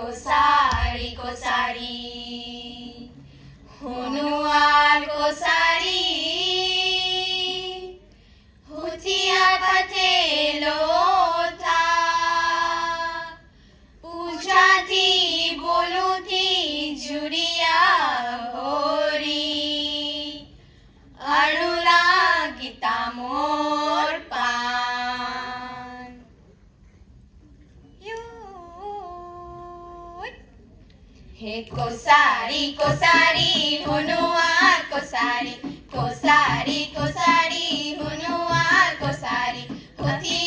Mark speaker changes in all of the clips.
Speaker 1: Go, sorry, go, cosari. హే కోసారి కోసారి హునువార్ కోసారి కోసారి కోసారి హునువార్ కోసారి Hati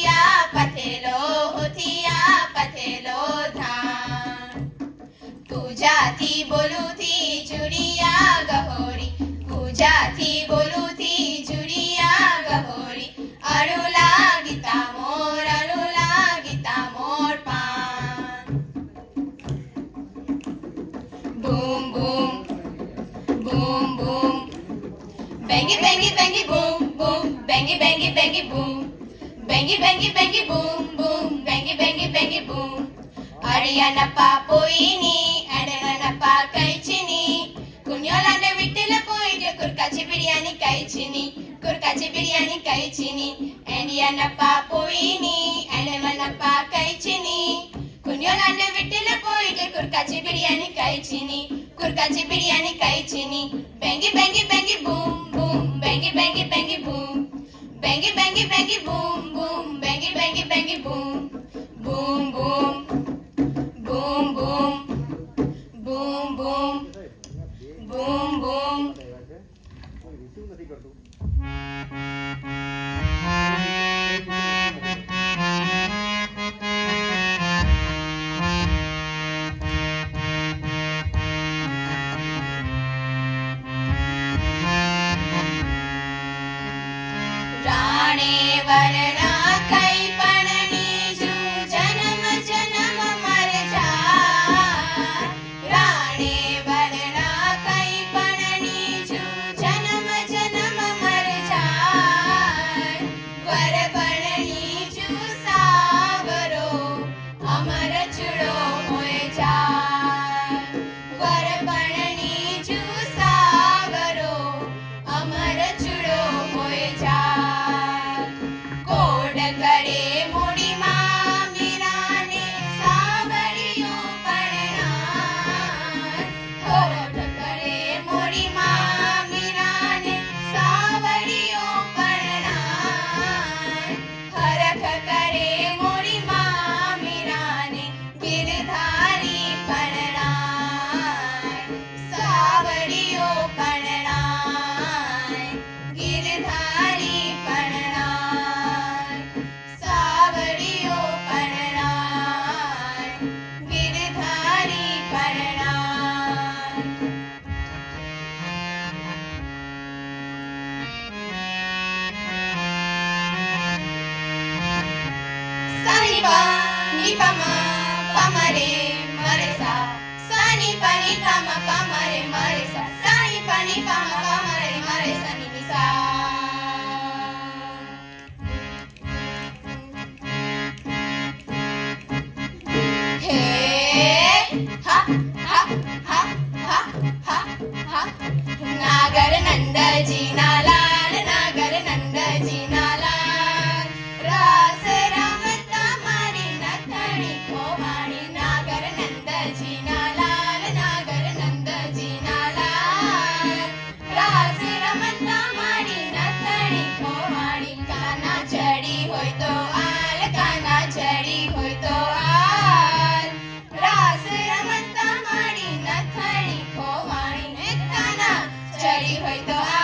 Speaker 1: Bengi bengi bengi boom boom. Bengi bengi bengi boom. Bengi bengi bengi boom boom. Bengi bengi bengi boom. அடியனப்பா போய் நீ அடனப்பா கைச்சினி குஞ்சோலாண்ட விட்டுல போயிட்டு குர்காச்சி பிரியாணி கைச்சினி குர்காச்சி பிரியாணி கைச்சினி அடியனப்பா போய் நீ அடனப்பா கைச்சினி குஞ்சோலாண்ட விட்டுல போயிட்டு குர்காச்சி பிரியாணி கைச்சினி గుర్కాజీ బిర్యానీ కై చిని బెంగి బెంగి బెంగి బూమ్ బూమ్ బెంగి బెంగి బెంగి బూమ్ బెంగి బెంగి బెంగి బూమ్ బూమ్ బెంగి బెంగి బెంగి బూమ్ బూమ్ బూమ్ బూమ్ బూమ్ బూమ్ బూమ్ బూమ్ బూమ్ णेवर ni pa ma pa ma re ma re sa. Sani pa ni pa ma pa ma re sa. Sani pa ni pa ma pa ma re sa. ready, hoy to a